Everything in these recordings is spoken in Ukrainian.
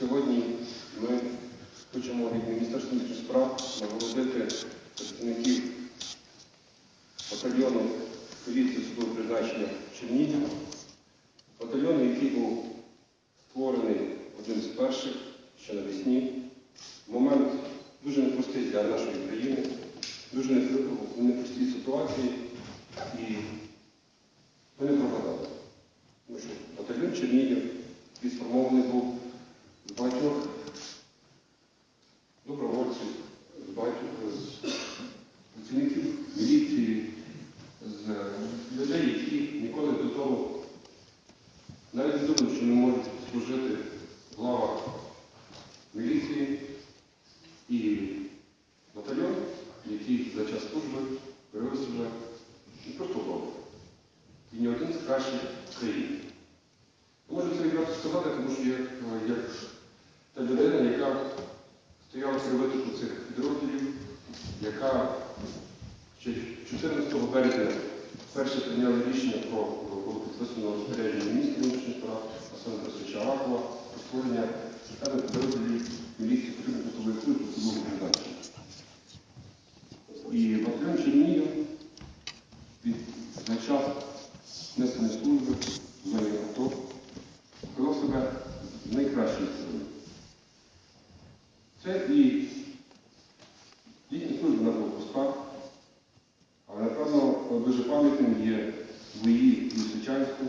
Сьогодні ми хочемо від Міністерства внутрішніх справ нагородити представників батальйону поліції судового призначення Чернігів, батальйону, який був створений один з перших ще навесні. Момент дуже непростий для нашої країни, дуже непростій ситуації. І ми не прогадали. Тому що батальйон Чернігів відформований був з багатьох добровольців, з багатьох працівників міліції, з людей, які ніколи до того навіть не думали, що не можуть служити глава міліції і батальйон, який за час служби привез вже не просто добре. І ні один з кращих країн. країні. Можу це відразу сказати, тому що е, як, як після витоку цих друзів, яка ще 14 березня перше прийняла рішення про підписаного розпорядження міністра внутрішніх справ Оксана Борисовича Авакова про створення спеціальних підрозділів міліції прикладової служби судового призначення. І Василем Чернію за час внесення служби в зоні АТО, провело себе найкращий. Це і літні служби на блокпостах, але, напевно, дуже пам'ятним є бої в Лисичанську.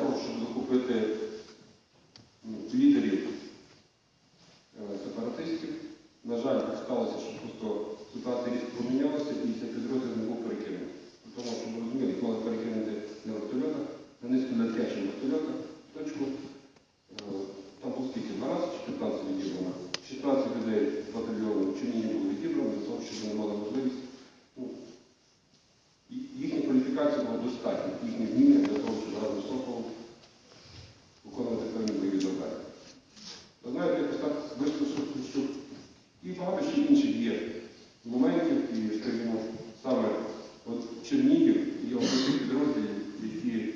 прошу закупити Чернігів і обласних підрозділів, які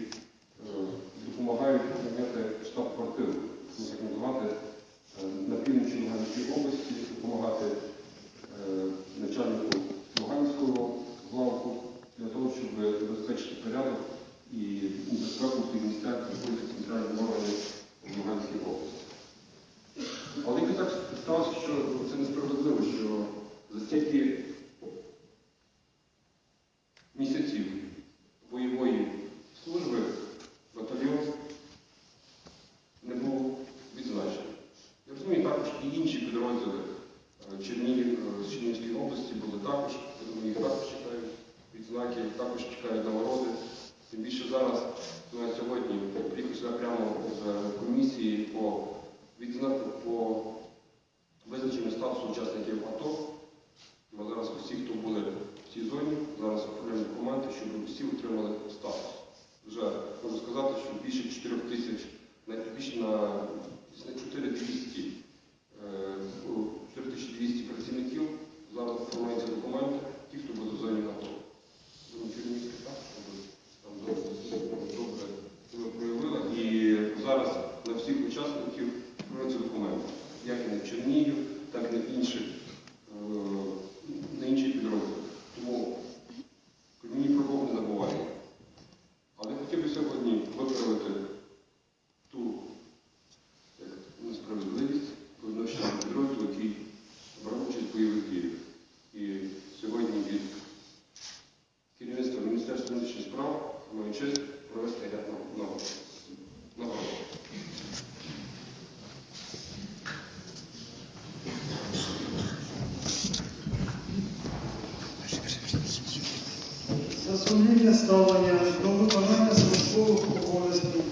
ставлення до виконання службових обов'язків,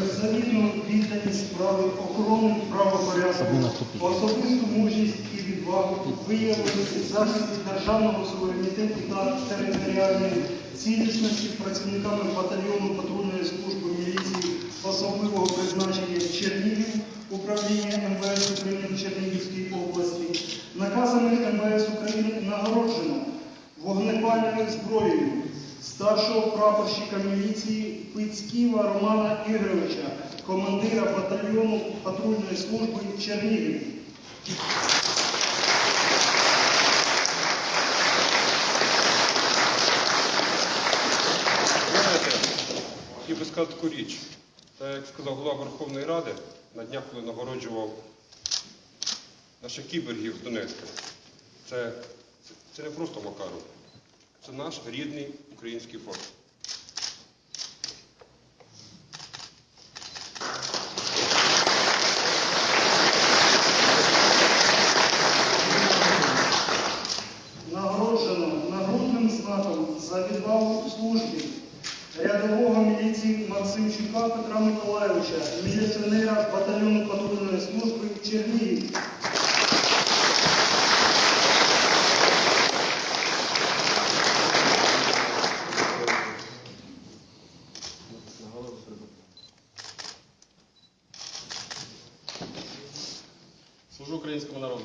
беззавітну відданість справи охорони правопорядку, особисту мужність і відвагу виявили захисті державного суверенітету та територіальної цілісності працівниками батальйону патрульної служби міліції особливого призначення Чернігів управління МВС України в Чернігівській області, наказами МВС України нагороджено вогнепальною зброєю старшого прапорщика міліції Пицьківа Романа Ігоровича, командира батальйону патрульної служби Чернігів. Хотів би сказати таку річ. Та, як сказав голова Верховної Ради, на днях, коли нагороджував наших кібергів з Донецька, це, це не просто Макаров, це наш рідний український фронт. Нагороджено нагрудним знаком за відвагу у службі рядового міліції Максимчука Петра Миколайовича, міліціонера батальйону патрульної служби Чернігів. Служу українському народу.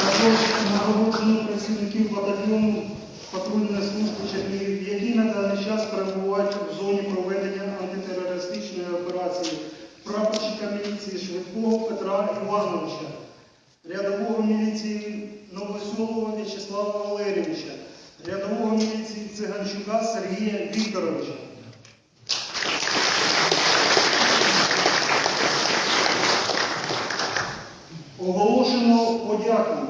Також нагороджено працівників батальйону патрульної служби Чернігів, які на даний час перебувають в зоні проведення антитерористичної операції прапорщика міліції Швидкого Петра Івановича, рядового міліції Новосьолова В'ячеслава Валерійовича, рядового міліції Циганчука Сергія Вікторовича. Оголошено подяку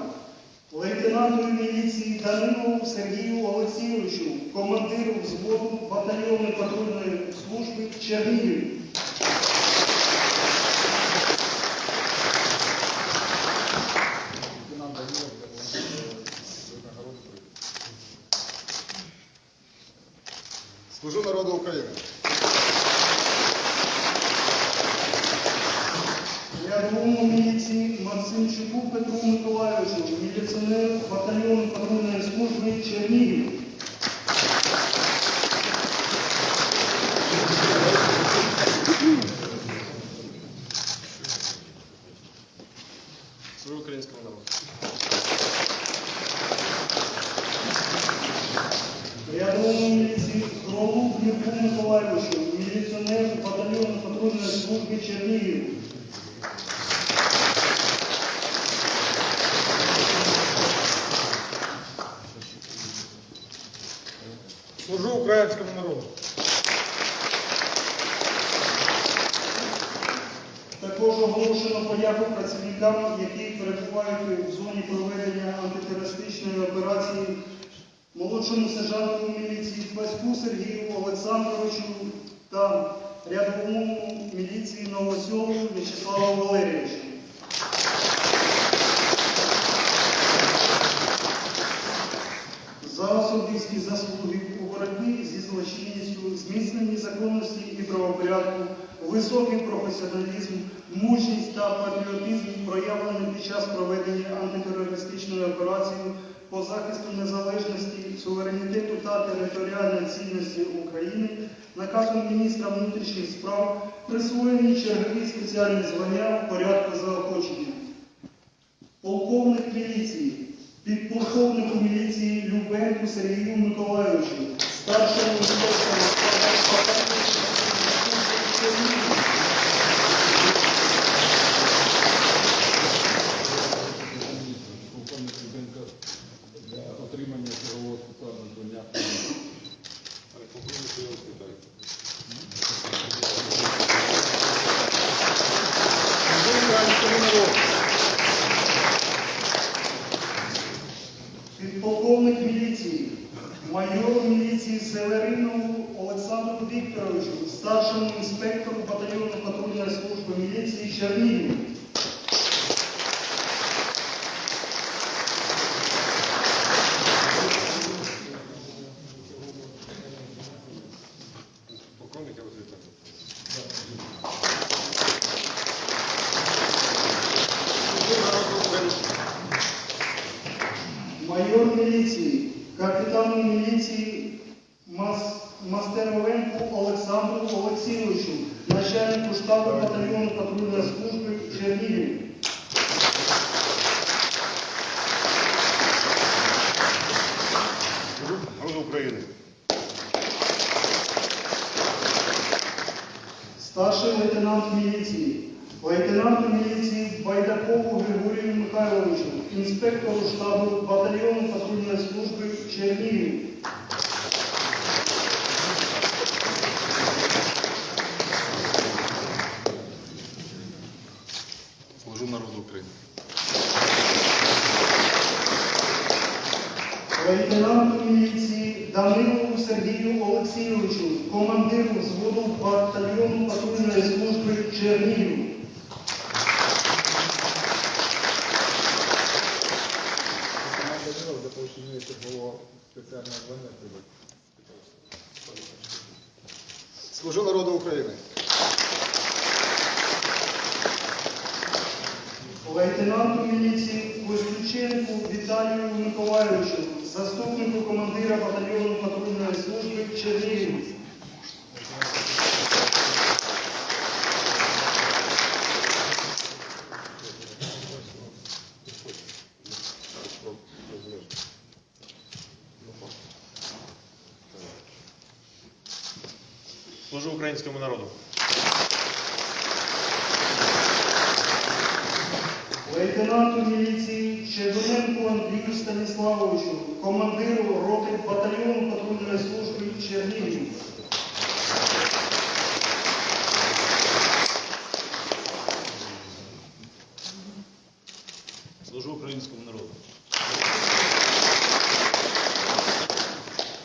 лейтенанту Данилову Сергію Олексійовичу, командиру взводу батальйону патрульної служби Чернігів. Служу народу України. Рядовому міліції Максимчуку Петру Миколайовичу, міліціонеру батальйону патрульної служби Чернігів. Служу українському народу. Рядовому міліції Кролу Дмитру Миколайовичу, міліціонеру батальйону патрульної служби Чернігів. Служу українському народу. Працівникам, які перебувають в зоні проведення антитерористичної операції молодшому сержанту міліції Паську Сергію Олександровичу та рядовому міліції Новосьолу В'ячеславу Валерійовичу. за особисті заслуги у боротьбі зі злочинністю, зміцненні законності і правопорядку, високий професіоналізм, мужність та патріотизм, проявлені під час проведення антитерористичної операції по захисту незалежності, суверенітету та територіальної цінності України, наказом міністра внутрішніх справ присвоєні чергові спеціальні звання в порядку заохочення. Полковник міліції, підполковнику міліції Любенку Сергію Миколайовичу, старшому інспектору полковник Руденко для отримання чергового спеціального звання. Але полковник я вас вітаю. Служу українському народу. підполковник міліції, майору міліції Северинову Олександру Вікторовичу, старшому інспектору батальйону патрульної служби міліції Чернігів. лейтенанту міліції Байдакову Григорію Михайловичу, інспектору штабу 2 Того, що мені чергового спеціального звання. Служу народу України. Лейтенанту міліції Костюченку Віталію Миколайовичу, заступнику командира батальйону патрульної служби Чернігів. Служу українському народу. Лейтенанту міліції Щедоненку Андрію Станіславовичу, командиру роти батальйону патрульної служби Служу українському народу.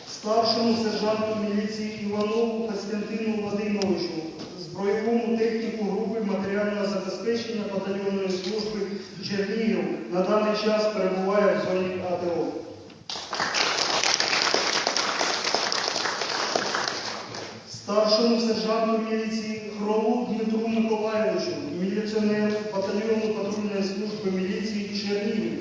Старшому сержанту міліції Іванову Костянтину Вадимовичу, збройовому техніку групи матеріального забезпечення батальйонної служби Чернігів на даний час перебуває в зоні АТО. Старшому сержанту міліції Хролу Дмитру Миколайовичу, міліціонеру батальйону патрульної служби міліції Чернігів.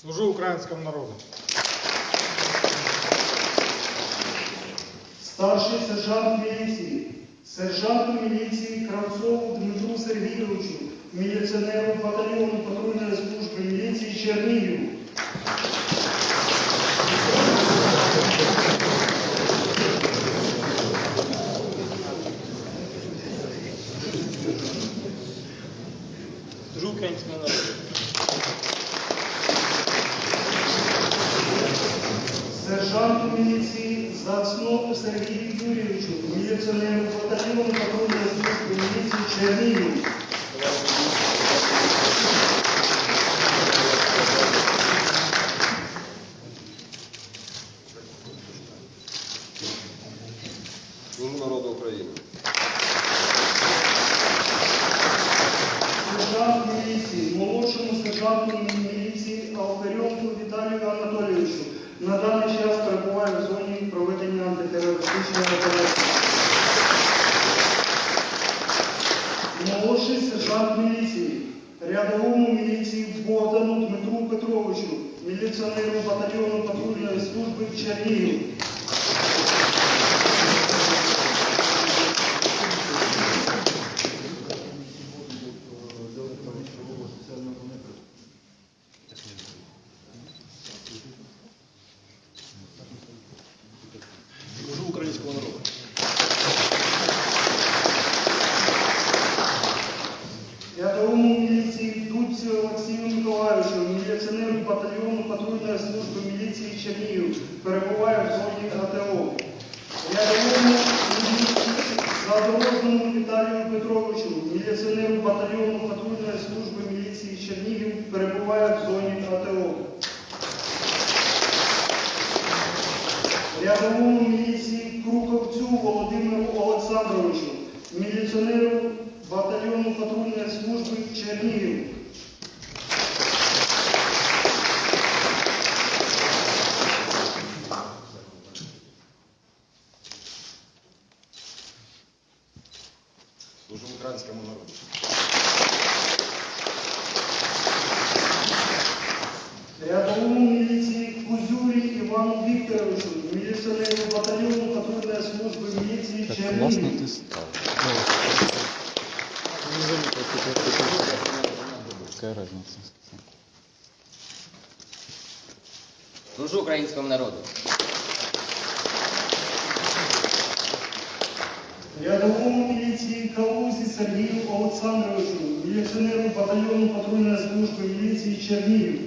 Служу українському народу. Старший сержант міліції, сержанту міліції Кравцову Дмитру Сергійовичу, міліціонеру батальйону патрульної служби міліції Чернігів. Служу українському народу. Сержанту міліції Зацнову Сергію Юрійовичу, міліціонеру батальйону патрульної служби міліції Чернігів. Служу народу України. Сержант міліції, молодшому сержанту міліції Алферьонку Віталію Анатолійовичу. На даний час перебуває в зоні проведення антитерористичної операції. Молодший сержант міліції, рядовому міліції Богдану Дмитру Петровичу, міліціонеру батальйону патрульної служби Чернігів. Служу українському народу. Рядовому міліції Дудці Олексію Миколайовичу, міліціонеру батальйону патрульної служби міліції Чернігів, перебуває в зоні АТО. Рядовому міліції Віталію Петровичу, міліціонеру батальйону патрульної служби міліції Чернігів, перебуває в зоні АТО. Рядовому міліції Круковцю Володимиру Олександровичу, міліціонеру батальйону патрульної служби Чернігів. Служу українському народу. Рядовому міліції Кузюрі Івану Вікторовичу, міліціонеру батальйону патрульної служби міліції Чернігів. стал. Какая разница? Служу українському народу. Рядовому міліції Калузі Сергію Олександровичу, міліціонеру батальйону патрульної служби міліції Чернігів.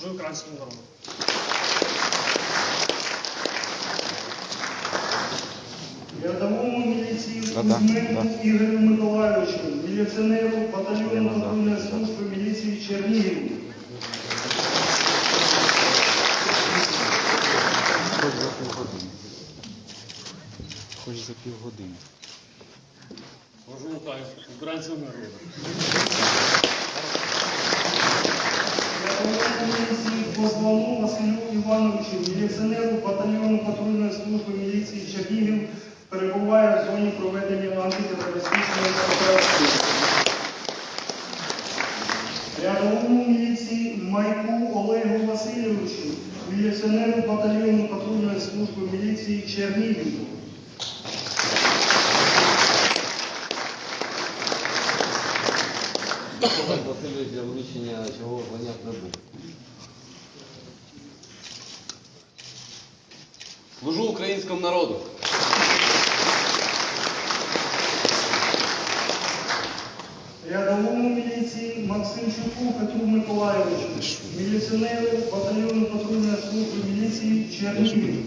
Служу українському народу. Рядовому міліції Да-да, Кузьменку да. Ігорю Миколайовичу, міліціонеру батальйону патрульної да. служби міліції Чернігів. Хоч за півгодини. Хоч за півгодини. Служу українському народу. Рядовому Позвону Василю Івановичу, міліціонеру батальйону патрульної служби міліції Чернігів, перебуває в зоні проведення антитерористичної операції. Рядовому міліції Майку Олегу Васильовичу, міліціонеру батальйону патрульної служби міліції Чернігів. Олег Васильович для вручення чергового звання прибув. Служу українському народу. Рядовому міліції Максимчуку Петру Миколайовичу, міліціонеру батальйону патрульної служби міліції Чернігів.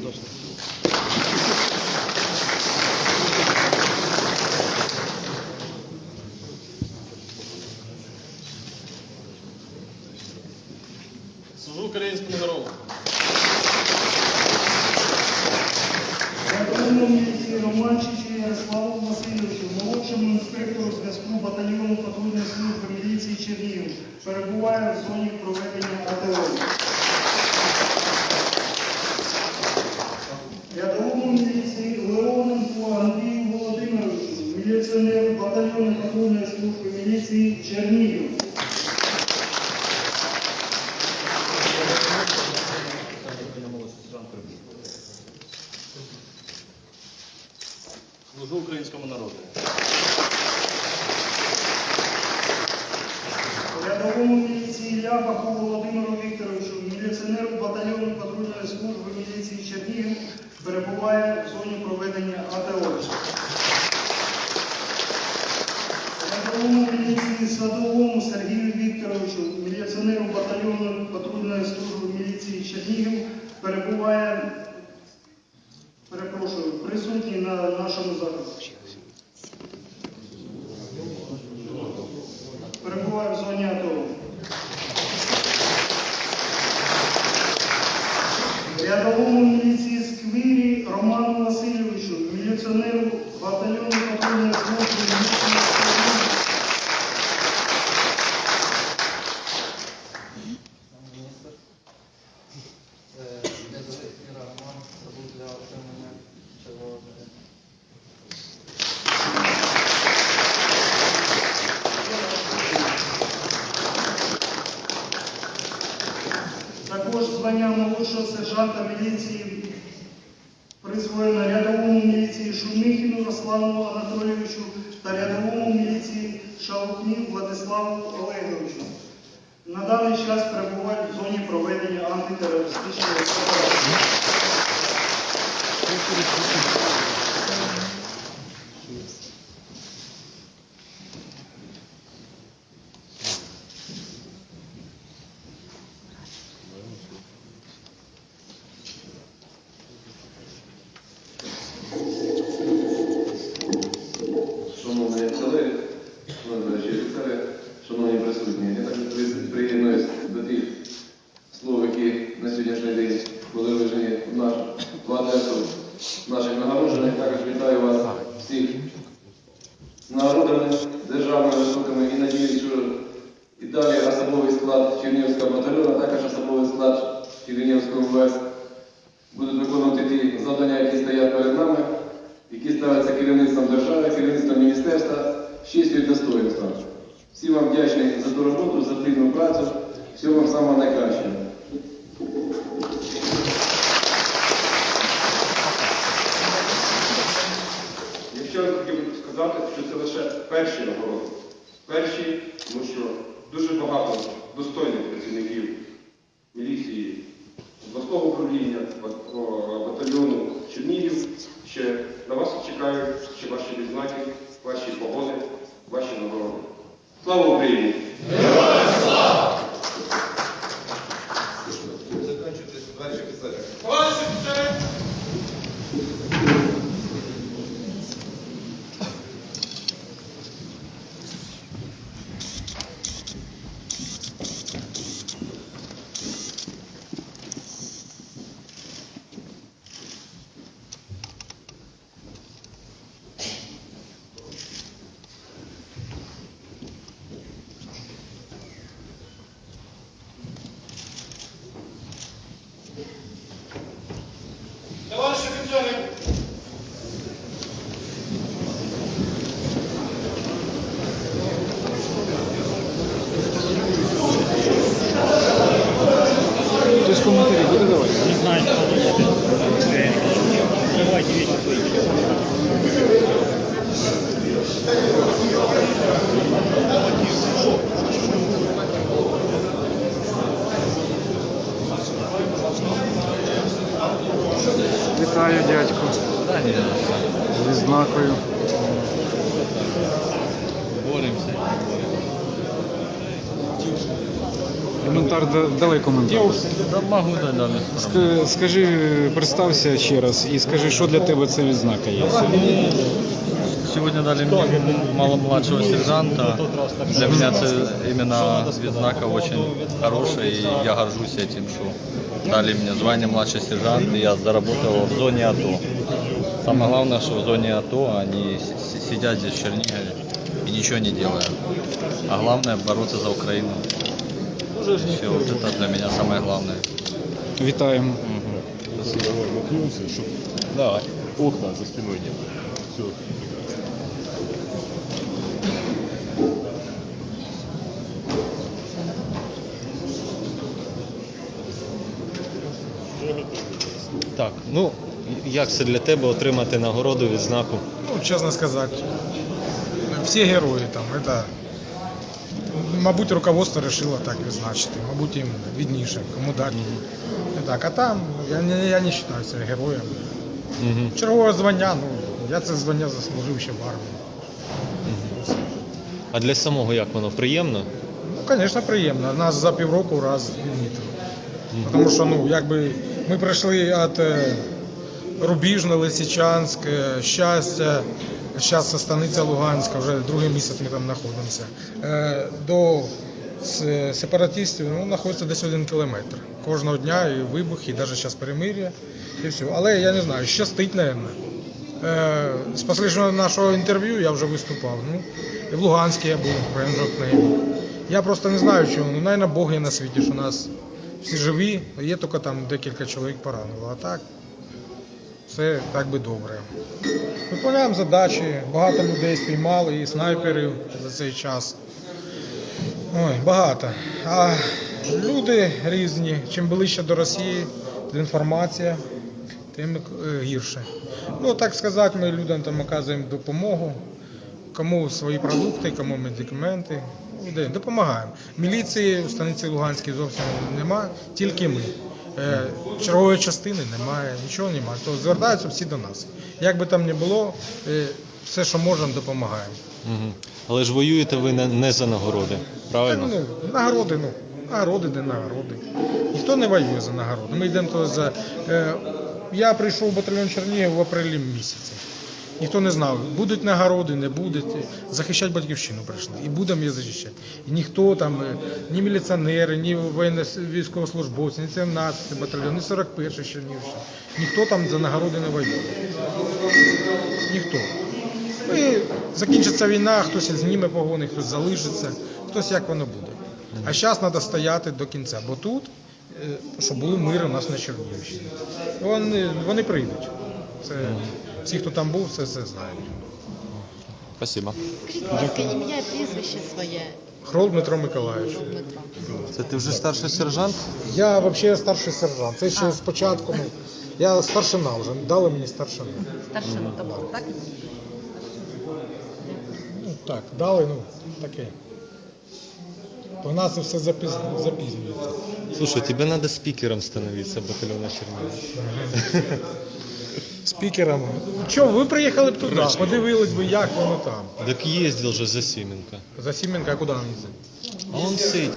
Анатолійовичу та рядовому міліції Шалукні Владиславу Олеговичу. На даний час перебувають в зоні проведення антитерористичної операції. Чернігівського батальйону, а також особовий склад Чернігівського МВС будуть виконувати ті завдання, які стоять перед нами, які ставляться керівництвом держави, керівництвом міністерства, честю і достоинством. Всі вам вдячні за ту роботу, за плідну працю. Всього вам самого найкращого. Я хотів сказати, що це лише перші нагороди. Перші, Закінчуйтесь, товариші офіцери. Хтось З відзнакою. Коментар да- дай коментар. Да могу дать даже. Ск- Скажи, представся ще раз і скажи, що для тебе це відзнака є. Сегодня дали мне мало младшего сержанта. Для меня это именно відзнака очень хорошая, и я горжусь этим, что дали мне звание младший сержант, и я заработал в зоне АТО. Самое главное, что в зоне АТО они сидят здесь в Чернигове и ничего не делают. А главное бороться за Украину. Все, вот это для меня самое главное. Вітаємо. Давай. Окна за спиной нет. Все. Так, ну як це для тебе отримати нагороду відзнаку? Ну, чесно сказати, всі герої там, это, мабуть, руководство вирішило так відзначити, мабуть, їм відніше, кому дати. Так, а там я не, я не вважаю себе героєм. Угу. Чергове звання, ну, я це звання заслужив ще в армії. А для самого як воно приємно? Ну, звісно, приємно. Нас за півроку раз відмітили. Тому що, ну, якби ми прийшли від е, Рубіжна, Лисичанськ, е, Щастя, станиця Луганська, вже другий місяць ми там знаходимося. Е, До сепаратистів ну, знаходиться десь один кілометр. Кожного дня і вибух, і навіть зараз перемир'я, і все. Але я не знаю, щастить. Е, З останнього нашого інтерв'ю я вже виступав. Ну, і в Луганську я був, в Ренджокневі. Я просто не знаю чому. Ну, навіть Бог є на світі, що нас всі живі, є тільки там декілька чоловік поранило. А так, все так би добре. Виконуємо задачі, багато людей спіймали і снайперів за цей час. Ой, багато. А люди різні, чим ближче до Росії, інформація, тим е, гірше. Ну, так сказати, ми людям там оказуємо допомогу. Кому свої продукти, кому медикаменти. Допомагаємо. Міліції в станиці Луганській зовсім нема, тільки ми. Е, чергової частини немає, нічого немає. То звертаються всі до нас. Як би там не було, е, все, що можемо, допомагаємо. Угу. Але ж воюєте ви не, не за нагороди, правильно? Ну, нагороди, ну, нагороди, де нагороди. Ніхто не воює за нагороди. Ми йдемо то за. Е, я прийшов в батальйон Чернігів в апрелі місяці. Ніхто не знав, будуть нагороди, не будуть. Захищати батьківщину прийшли. І будемо її захищати. І ніхто там, е, ні міліціонери, ні військовослужбовці, ні 17 батальйон, ні 41 Чернігівщина. Ніхто там за нагороди не воює. Ніхто. Ну і закінчиться війна, хтось зніме погони, хтось залишиться, хтось як воно буде. А зараз треба стояти до кінця, бо тут, е, щоб був мир у нас на Чернігівщині. Вони, вони прийдуть. Це, всі, хто там був, все це знають. Спасибо. Скажіть, будь ласка, ім'я прізвище своє, Хрол Дмитро Миколаївич. Це ти вже старший сержант? Я взагалі старший сержант. Це ще спочатку. Ну, я старшина вже, дали мені старшину. Старшина, тобто, так? Ну так, дали, ну, таке. У нас це все запіз- запізнюється. Слушай, тебе надо спикером становиться батальона Чернігів. Спікером. Чого, ви приїхали б туди, подивились би, як воно там. Так їздив же за Сіменка. За Сіменка, а куди нам їздити? А он сидить.